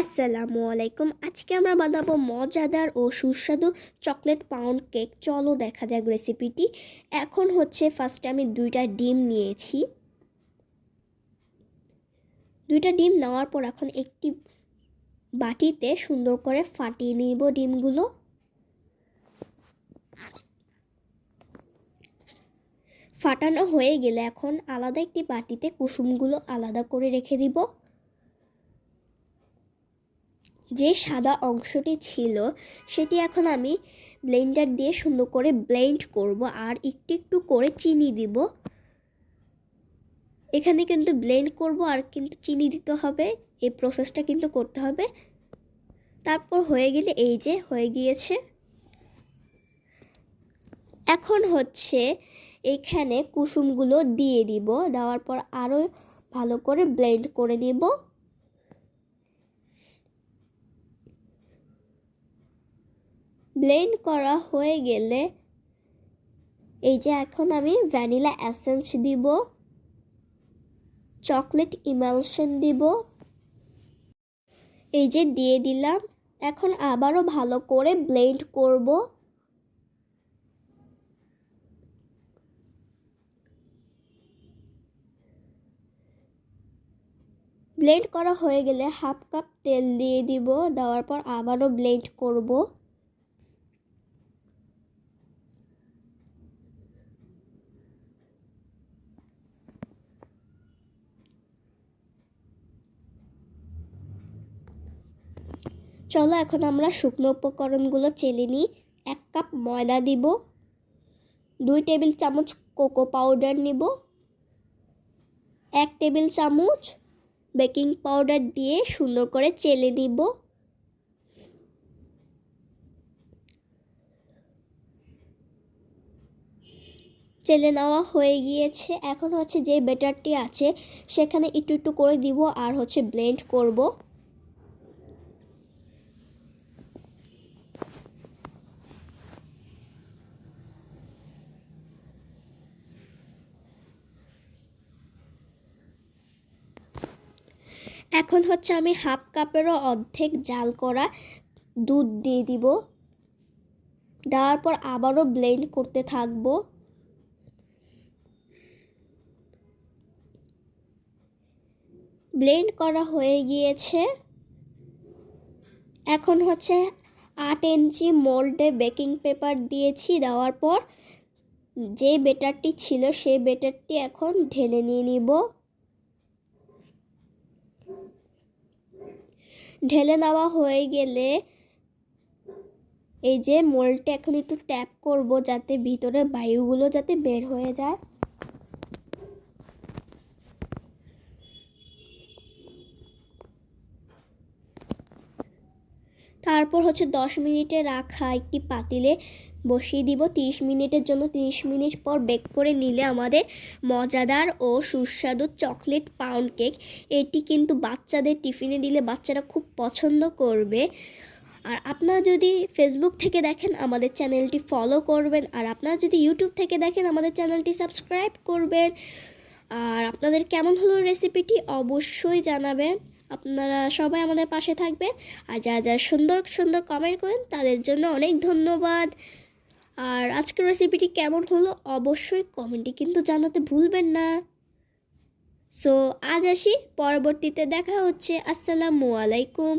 আসসালামু আলাইকুম। আজকে আমরা বানাবো মজাদার ও সুস্বাদু চকলেট পাউন্ড কেক। চলো দেখা যাক রেসিপিটি এখন হচ্ছে ফার্স্টে আমি দুইটা ডিম নিয়েছি। দুইটা ডিম নেওয়ার পর এখন একটি বাটিতে সুন্দর করে ফাটিয়ে নিব ডিমগুলো। ফাটানো হয়ে গেলে এখন আলাদা একটি বাটিতে কুসুমগুলো আলাদা করে রেখে দিব। যে সাদা অংশটি ছিল, সেটি এখন আমি ব্লেন্ডার দিয়ে সুন্দর করে ব্লেন্ড করব আর একটু একটু করে চিনি দিব। এখানে কিন্তু ব্লেন্ড করব আর কিন্তু চিনি দিতে হবে, এই প্রসেসটা কিন্তু করতে হবে। তারপর হয়ে গেলে এই যে হয়ে গিয়েছে। এখন হচ্ছে এখানে কুসুমগুলো দিয়ে দিব, দেওয়ার পর আরও ভালো করে ব্লেন্ড করে নিব। ব্লেন্ড করা হয়ে গেলে এই যে এখন আমি ভ্যানিলা অ্যাসেন্স দিব, চকলেট ইমালশন দিব, এই যে দিয়ে দিলাম। এখন আবারও ভালো করে ব্লেন্ড করব। ব্লেন্ড করা হয়ে গেলে হাফ কাপ তেল দিয়ে দিব, দেওয়ার পর আবারও ব্লেন্ড করব। চলো এখন আমরা শুকনো উপকরণগুলো চেলে নিই। এক কাপ ময়দা দিব। দুই টেবিল চামচ কোকো পাউডার নিব। এক টেবিল চামচ বেকিং পাউডার দিয়ে সুন্দর করে চেলে নিব। চেলে নেওয়া হয়ে গিয়েছে। এখন হচ্ছে যে বেটারটি আছে, সেখানে একটু একটু করে দিব আর হচ্ছে ব্লেন্ড করব। এখন হচ্ছে আমি হাফ কাপেরও অর্ধেক জাল করা দুধ দিয়ে দিব। দেওয়ার পর আবারও ব্লেন্ড করতে থাকব। ব্লেন্ড করা হয়ে গিয়েছে। এখন হচ্ছে আট ইঞ্চি মোল্ডে বেকিং পেপার দিয়েছি। দেওয়ার পর যে বেটারটি ছিল সেই বেটারটি এখন ঢেলে নিয়ে নিব। ঢেলে নেওয়া হয়ে গেলে এই যে মোলটা এখন একটু ট্যাপ করব যাতে ভিতরে বায়ুগুলো যাতে বের হয়ে যায়। তারপর হচ্ছে দশ মিনিটে রাখা একটি পাতিলে বসিয়ে দিব। তিরিশ মিনিটের জন্য তিরিশ মিনিট পর বেক করে নিলে আমাদের মজাদার ও সুস্বাদু চকলেট পাউন্ড কেক এটি কিন্তু বাচ্চাদের টিফিনে দিলে বাচ্চারা খুব পছন্দ করবে। আর আপনারা যদি ফেসবুক থেকে দেখেন, আমাদের চ্যানেলটি ফলো করবেন। আর আপনারা যদি ইউটিউব থেকে দেখেন, আমাদের চ্যানেলটি সাবস্ক্রাইব করবেন। আর আপনাদের কেমন হলো রেসিপিটি অবশ্যই জানাবেন। আপনারা সবাই আমাদের পাশে থাকবেন। আর যা যা সুন্দর সুন্দর কমেন্ট করেন, তাদের জন্য অনেক ধন্যবাদ। আর আজকের রেসিপিটি কেমন হলো অবশ্যই কমেন্টে কিন্তু জানাতে ভুলবেন না। সো আজ আসি, পরবর্তীতে দেখা হচ্ছে। আসসালামু আলাইকুম।